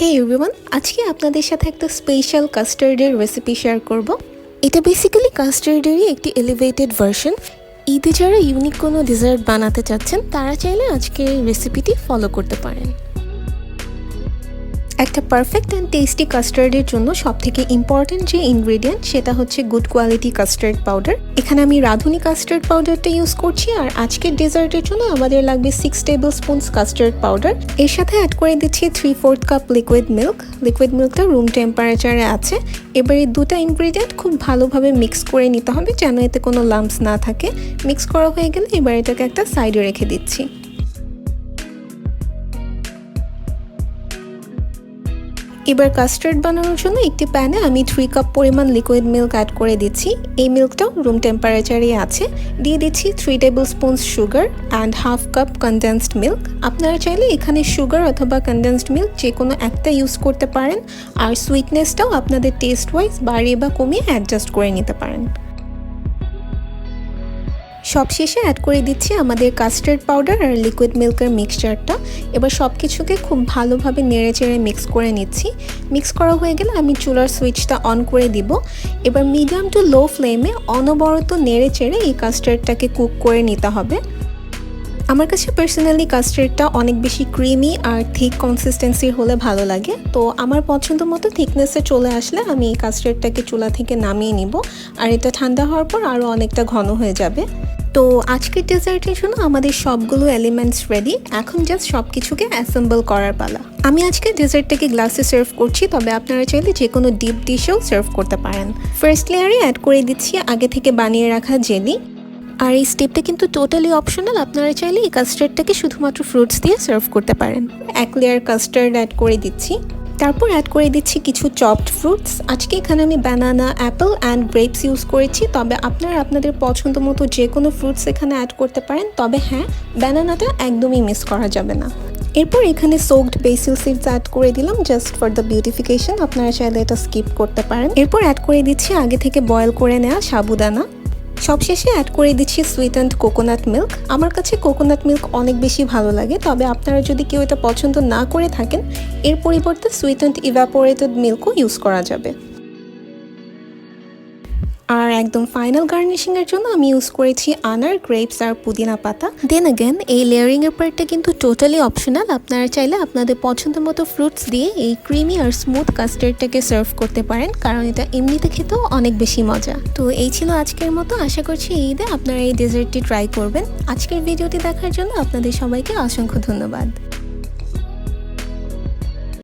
হে everyone আজকে আপনাদের সাথে একটা স্পেশাল কাস্টার্ডের রেসিপি শেয়ার করব। এটা বেসিক্যালি কাস্টার্ডেরই একটি এলিভেটেড ভার্সন ঈদে যারা ইউনিক কোনো ডেজার্ট বানাতে চাচ্ছেন, তারা চাইলে আজকের রেসিপিটি ফলো করতে পারেন। একটা পারফেক্ট অ্যান্ড টেস্টি কাস্টার্ডের জন্য সবথেকে ইম্পর্ট্যান্ট যে ইনগ্রেডিয়েন্ট সেটা হচ্ছে গুড কোয়ালিটি কাস্টার্ড পাউডার এখানে আমি রাঁধুনি কাস্টার্ড পাউডারটা ইউজ করছি আর আজকের ডেজার্টের জন্য আমাদের লাগবে six tablespoons custard powder এর সাথে অ্যাড করে দিচ্ছি three fourth cup liquid milk liquid মিল্কটা room টেম্পারেচারে আছে। এবার এই দুটো ইনগ্রেডিয়েন্ট খুব ভালোভাবে মিক্স করে নিতে হবে যেন এতে কোনো লাম্পস না থাকে। মিক্স করা হয়ে গেলে এবার এটাকে একটা সাইডে রেখে দিচ্ছি। এবার কাস্টার্ড বানানোর জন্য একটি প্যানে আমি থ্রি কাপ পরিমাণ লিকুইড মিল্ক অ্যাড করে দিচ্ছি। এই মিল্কটাও রুম টেম্পারেচারে আছে। দিয়ে দিচ্ছি three tablespoons sugar and half cup condensed milk আপনারা চাইলে এখানে সুগার অথবা কনডেন্সড মিল্ক যে কোনো একটা ইউজ করতে পারেন। আর সুইটনেসটাও আপনাদের টেস্ট ওয়াইজ বাড়িয়ে বা কমিয়ে অ্যাডজাস্ট করে নিতে পারেন। সবশেষে অ্যাড করে দিচ্ছি আমাদের কাস্টার্ড পাউডার আর লিকুইড মিল্কের মিক্সচারটা এবার সব কিছুকে খুব ভালোভাবে নেড়ে চেড়ে মিক্স করে নিচ্ছি। মিক্স করা হয়ে গেলে আমি চুলার সুইচটা অন করে দিব। এবার মিডিয়াম টু লো ফ্লেমে অনবরত নেড়ে চেড়ে এই কাস্টার্ডটাকে কুক করে নিতে হবে। আমার কাছে পার্সোনালি কাস্টার্ডটা অনেক বেশি ক্রিমি আর থিক কনসিস্টেন্সির হলে ভালো লাগে। তো আমার পছন্দ মতো থিকনেসে চলে আসলে আমি এই কাস্টার্ডটাকে চুলা থেকে নামিয়ে নিব। আর এটা ঠান্ডা হওয়ার পর আরও অনেকটা ঘন হয়ে যাবে। তো আজকের ডেজার্টের জন্য আমাদের সবগুলো এলিমেন্টস রেডি এখন জাস্ট সব কিছুকে অ্যাসেম্বল করার পালা। আমি আজকে ডেজার্টটাকে গ্লাসে সার্ভ করছি, তবে আপনারা চাইলে যে কোনো ডিপ ডিশেও সার্ভ করতে পারেন। ফার্স্ট লেয়ারে অ্যাড করে দিচ্ছি আগে থেকে বানিয়ে রাখা জেলি আর এই স্টেপটা কিন্তু টোটালি অপশনাল আপনারা চাইলে এই কাস্টার্ডটাকে শুধুমাত্র ফ্রুটস দিয়ে সার্ভ করতে পারেন। এক লেয়ার কাস্টার্ড অ্যাড করে দিচ্ছি। তারপর অ্যাড করে দিচ্ছি কিছু চপড ফ্রুটস আজকে এখানে আমি banana apple and grapes use করেছি। তবে আপনারা আপনাদের পছন্দ মতো যে কোনো ফ্রুটস এখানে অ্যাড করতে পারেন। তবে হ্যাঁ ব্যানানাটা একদমই মিস করা যাবে না। এরপর এখানে সোকড বেসিল সিডস অ্যাড করে দিলাম জাস্ট ফর দ্য বিউটিফিকেশন আপনারা চাইলে এটা স্কিপ করতে পারেন। এরপর অ্যাড করে দিচ্ছি আগে থেকে বয়েল করে নেওয়া সাবুদানা। সবশেষে অ্যাড করে দিচ্ছি সুইট অ্যান্ড কোকোনাট মিল্ক আমার কাছে কোকোনাট মিল্ক অনেক বেশি ভালো লাগে, তবে আপনারা যদি কেউ এটা পছন্দ না করে থাকেন, এর পরিবর্তে সুইট অ্যান্ড ইভ্যাপোরেটেড মিল্কও ইউজ করা যাবে। আর একদম ফাইনাল গার্নিশিংয়ের জন্য আমি ইউজ করেছি আনার গ্রেপস আর পুদিনা পাতা। দেন অ্যাগেন এই লেয়ারিংয়ের পার্টটা কিন্তু টোটালি অপশনাল আপনারা চাইলে আপনাদের পছন্দ মতো ফ্রুটস দিয়ে এই ক্রিমি আর স্মুথ কাস্টার্ডটাকে সার্ভ করতে পারেন, কারণ এটা এমনিতে খেতেও অনেক বেশি মজা। তো এই ছিল আজকের মতো। আশা করছি ঈদে আপনারা এই ডেজার্টটি ট্রাই করবেন। আজকের ভিডিওটি দেখার জন্য আপনাদের সবাইকে অসংখ্য ধন্যবাদ।